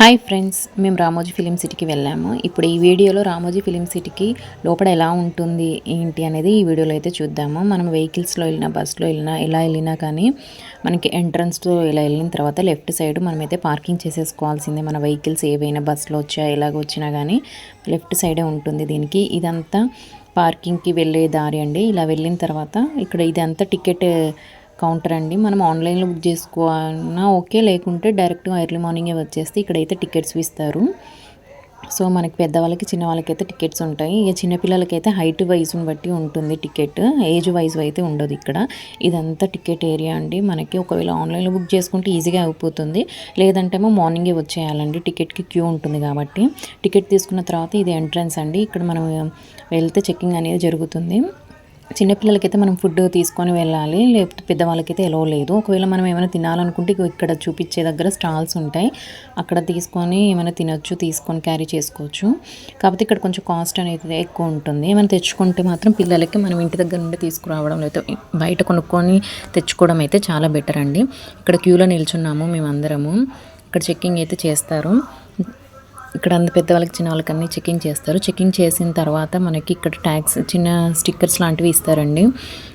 Hi friends మేము Ramoji film సిటీకి వెళ్ళాము. ఇప్పుడు ఈ వీడియోలో రామోజీ ఫిలిం సిటీకి లోపల ఎలా ఉంటుంది ఏంటి అనేది ఈ వీడియోలో అయితే చూద్దాము. మనం వెహికల్స్లో వెళ్ళినా బస్సులో వెళ్ళినా ఎలా వెళ్ళినా కానీ మనకి ఎంట్రన్స్తో ఇలా వెళ్ళిన తర్వాత లెఫ్ట్ సైడ్ మనమైతే పార్కింగ్ చేసేసుకోవాల్సిందే. మన వెహికల్స్ ఏవైనా బస్సులో వచ్చా ఎలాగ వచ్చినా కానీ లెఫ్ట్ సైడే ఉంటుంది దీనికి. ఇదంతా పార్కింగ్కి వెళ్ళే దారి అండి. ఇలా వెళ్ళిన తర్వాత ఇక్కడ ఇదంతా టికెట్ కౌంటర్ అండి. మనం ఆన్లైన్లో బుక్ చేసుకోవాలన్నా ఓకే లేకుంటే డైరెక్ట్గా ఎర్లీ మార్నింగే వచ్చేస్తే ఇక్కడైతే టికెట్స్ ఇస్తారు. సో మనకి పెద్దవాళ్ళకి చిన్న అయితే టికెట్స్ ఉంటాయి. ఇక చిన్నపిల్లలకైతే హైట్ వైజ్ని బట్టి ఉంటుంది టికెట్. ఏజ్ వైజ్ అయితే ఉండదు ఇక్కడ. ఇదంతా టికెట్ ఏరియా అండి. మనకి ఒకవేళ ఆన్లైన్లో బుక్ చేసుకుంటే ఈజీగా అయిపోతుంది. లేదంటేమో మార్నింగే వచ్చేయాలండి. టికెట్కి క్యూ ఉంటుంది కాబట్టి. టికెట్ తీసుకున్న తర్వాత ఇది ఎంట్రన్స్ అండి. ఇక్కడ మనం వెళ్తే చెక్కింగ్ అనేది జరుగుతుంది. చిన్నపిల్లలకైతే మనం ఫుడ్ తీసుకొని వెళ్ళాలి లేకపోతే పెద్దవాళ్ళకైతే ఎలా లేదు. ఒకవేళ మనం ఏమైనా తినాలనుకుంటే ఇక్కడ చూపించే దగ్గర స్టాల్స్ ఉంటాయి. అక్కడ తీసుకొని ఏమైనా తినొచ్చు తీసుకొని క్యారీ చేసుకోవచ్చు. కాకపోతే ఇక్కడ కొంచెం కాస్ట్ అనేది ఎక్కువ ఉంటుంది. ఏమైనా తెచ్చుకుంటే మాత్రం పిల్లలకి మనం ఇంటి దగ్గర నుండి తీసుకురావడం లేదా బయట కొనుక్కొని తెచ్చుకోవడం అయితే చాలా బెటర్ అండి. ఇక్కడ క్యూలో నిల్చున్నాము మేమందరము. ఇక్కడ చెక్కింగ్ అయితే చేస్తారు. ఇక్కడ అంత పెద్దవాళ్ళకి చిన్న వాళ్ళకి అన్ని చెకింగ్ చేస్తారు. చెకింగ్ చేసిన తర్వాత మనకి ఇక్కడ ట్యాక్స్ చిన్న స్టిక్కర్స్ లాంటివి ఇస్తారండి.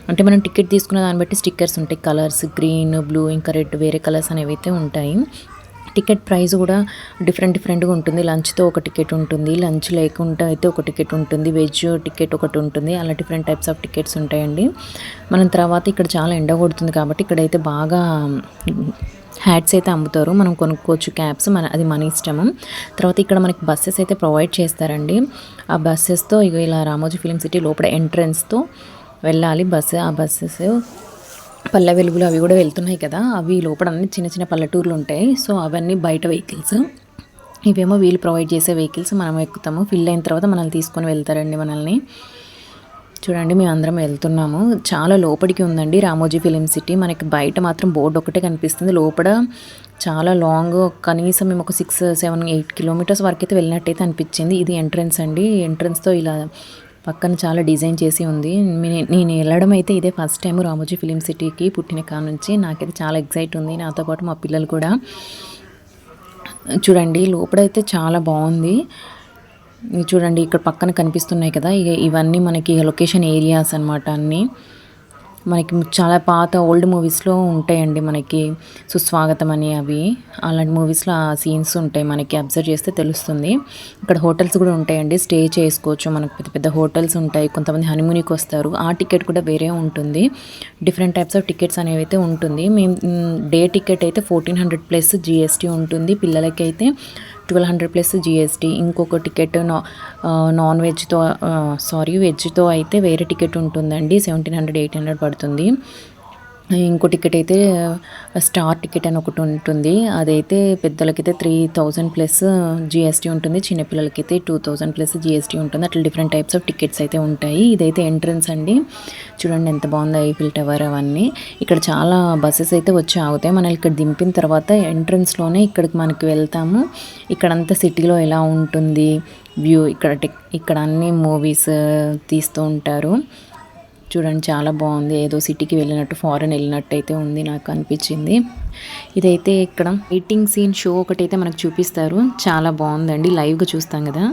అంటే మనం టికెట్ తీసుకున్న దాన్ని బట్టి స్టిక్కర్స్ ఉంటాయి. కలర్స్ గ్రీన్ బ్లూ ఇంకా రెడ్ వేరే కలర్స్ అనేవి అయితే ఉంటాయి. టికెట్ ప్రైస్ కూడా డిఫరెంట్ డిఫరెంట్గా ఉంటుంది. లంచ్తో ఒక టికెట్ ఉంటుంది. లంచ్ లేకుండా అయితే ఒక టికెట్ ఉంటుంది. వెజ్ టికెట్ ఒకటి ఉంటుంది. అలా డిఫరెంట్ టైప్స్ ఆఫ్ టికెట్స్ ఉంటాయండి. మనం తర్వాత ఇక్కడ చాలా ఎండ కొడుతుంది కాబట్టి ఇక్కడైతే బాగా హ్యాట్స్ అయితే అమ్ముతారు. మనం కొనుక్కోవచ్చు క్యాబ్స్ మన అది మన ఇష్టము. తర్వాత ఇక్కడ మనకి బస్సెస్ అయితే ప్రొవైడ్ చేస్తారండి. ఆ బస్సెస్తో ఇక ఇలా రామోజీ ఫిలిం సిటీ లోపల ఎంట్రన్స్తో వెళ్ళాలి బస్సు ఆ బస్సెస్ పల్లె వెలుగులు అవి కూడా వెళ్తున్నాయి కదా. అవి లోపల అన్ని చిన్న చిన్న పల్లెటూర్లు ఉంటాయి. సో అవన్నీ బయట వెహికల్స్ ఇవేమో వీళ్ళు ప్రొవైడ్ చేసే వెహికల్స్ మనం ఎక్కుతాము. ఫిల్ అయిన తర్వాత మనల్ని తీసుకొని వెళ్తారండి మనల్ని. చూడండి మేము అందరం వెళ్తున్నాము. చాలా లోపలికి ఉందండి రామోజీ ఫిలిం సిటీ. మనకి బయట మాత్రం బోర్డు ఒకటే కనిపిస్తుంది. లోపల చాలా లాంగ్ కనీసం మేము ఒక సిక్స్ సెవెన్ ఎయిట్ కిలోమీటర్స్ వరకు అయితే వెళ్ళినట్టయితే అనిపించింది. ఇది ఎంట్రన్స్ అండి. ఎంట్రన్స్తో ఇలా పక్కన చాలా డిజైన్ చేసి ఉంది. నేను వెళ్ళడం అయితే ఇదే ఫస్ట్ టైం రామోజీ ఫిలిం సిటీకి పుట్టిన కాడ నుంచి. నాకైతే చాలా ఎగ్జైట్ ఉంది. నాతో పాటు మా పిల్లలు కూడా. చూడండి లోపల అయితే చాలా బాగుంది. చూడండి ఇక్కడ పక్కన కనిపిస్తున్నాయి కదా ఇక ఇవన్నీ మనకి లొకేషన్ ఏరియాస్ అనమాట అన్నీ. మనకి చాలా పాత ఓల్డ్ మూవీస్లో ఉంటాయండి మనకి సుస్వాగతం అని అవి. అలాంటి మూవీస్లో ఆ సీన్స్ ఉంటాయి మనకి అబ్జర్వ్ చేస్తే తెలుస్తుంది. ఇక్కడ హోటల్స్ కూడా ఉంటాయండి స్టే చేసుకోవచ్చు మనకు. పెద్ద పెద్ద హోటల్స్ ఉంటాయి కొంతమంది హనీమూన్కి వస్తారు. ఆ టికెట్ కూడా వేరే ఉంటుంది. డిఫరెంట్ టైప్స్ ఆఫ్ టికెట్స్ అనేవి అయితే ఉంటుంది. మేము డే టికెట్ అయితే ఫోర్టీన్ హండ్రెడ్ ప్లస్ జిఎస్టీ ఉంటుంది. పిల్లలకి అయితే ట్వెల్వ్ హండ్రెడ్ ప్లస్ జిఎస్టీ ఇంకొక టికెట్ నా నాన్ వెజ్తో సారీ వెజ్తో అయితే వేరే టికెట్ ఉంటుందండి సెవెంటీన్ హండ్రెడ్ ఎయిట్ హండ్రెడ్ పడుతుంది. ఇంకో టికెట్ అయితే స్టార్ టికెట్ అని ఒకటి ఉంటుంది. అదైతే పెద్దలకైతే త్రీ థౌజండ్ ప్లస్ జిఎస్టీ ఉంటుంది. చిన్నపిల్లలకైతే టూ థౌజండ్ ప్లస్ జిఎస్టీ ఉంటుంది. అట్లా డిఫరెంట్ టైప్స్ ఆఫ్ టికెట్స్ అయితే ఉంటాయి. ఇదైతే ఎంట్రన్స్ అండి. చూడండి ఎంత బాగుందో ఐఫిల్ టవర్ అవన్నీ. ఇక్కడ చాలా బస్సెస్ అయితే వచ్చి ఆగుతాయి. మనం ఇక్కడ దింపిన తర్వాత ఎంట్రన్స్లోనే ఇక్కడికి మనకి వెళ్తాము. ఇక్కడంతా సిటీలో ఎలా ఉంటుంది? వ్యూ ఇక్కడ టెక్ ఇక్కడ అన్ని మూవీస్ తీస్తూ ఉంటారు. చూడండి చాలా బాగుంది. ఏదో సిటీకి వెళ్ళినట్టు ఫారెన్ వెళ్ళినట్టు అయితే ఉంది నాకు అనిపించింది. ఇదైతే ఇక్కడ ఎయిటింగ్ సీన్ షో ఒకటైతే మనకు చూపిస్తారు. చాలా బాగుందండి. లైవ్గా చూస్తాం కదా.